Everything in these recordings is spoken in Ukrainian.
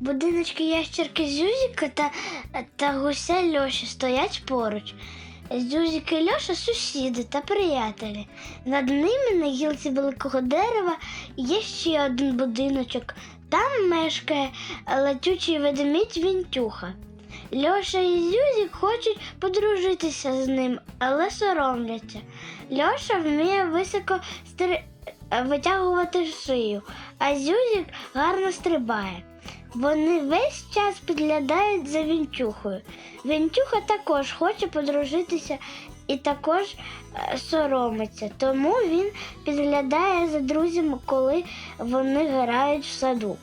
Будиночки ящерки Зюзіка та, та гуся Льоші стоять поруч. Зюзік і Льоша сусіди та приятелі. Над ними на гілці великого дерева є ще один будиночок. Там мешкає летючий ведмідь Вінтюха. Льоша і Зюзік хочуть подружитися з ним, але соромляться. Льоша вміє високо стри... витягувати шию, а Зюзік гарно стрибає. Вони весь час підглядають за Вінчухою. Вінчуха також хоче подружитися і також е, соромиться, тому він підглядає за друзями, коли вони грають в саду.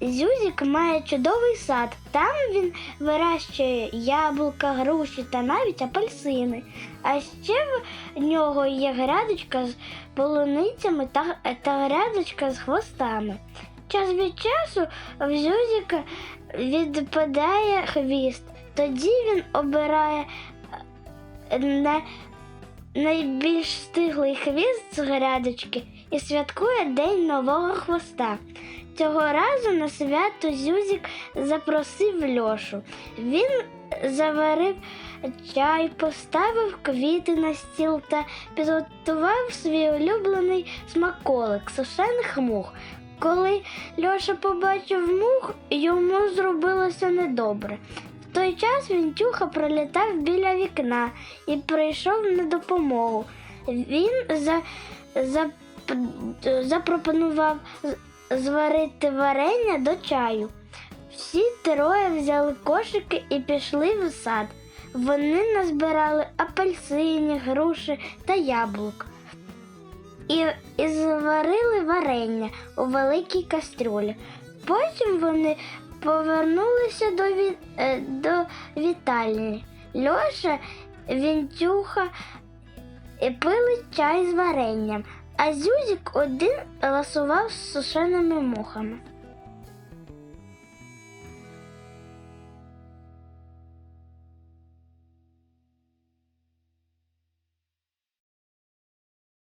Зюзік має чудовий сад. Там він вирощує яблука, груші та навіть апельсини. А ще в нього є грядочка з полуницями та, та грядочка з хвостами. Час від часу в Зюзіка відпадає хвіст. Тоді він обирає е, на найбільш стиглий хвіст з грядочки і святкує День нового хвоста. Цього разу на свято Зюзік запросив Льошу. Він заварив чай, поставив квіти на стіл та підготував свій улюблений смаколик сушених мух. Коли Льоша побачив мух, йому зробилося недобре. В той час Вінтюха пролітав біля вікна і прийшов на допомогу. Він за, за, запропонував зварити варення до чаю. Всі троє взяли кошики і пішли в сад. Вони назбирали апельсині, груші та яблук і, і зварили варення у великій кастрюлі. Потім вони повернулися до, ві, е, до вітальні. Льоша, Вінтюха пили чай з варенням, а Зюзік один ласував з сушеними мухами.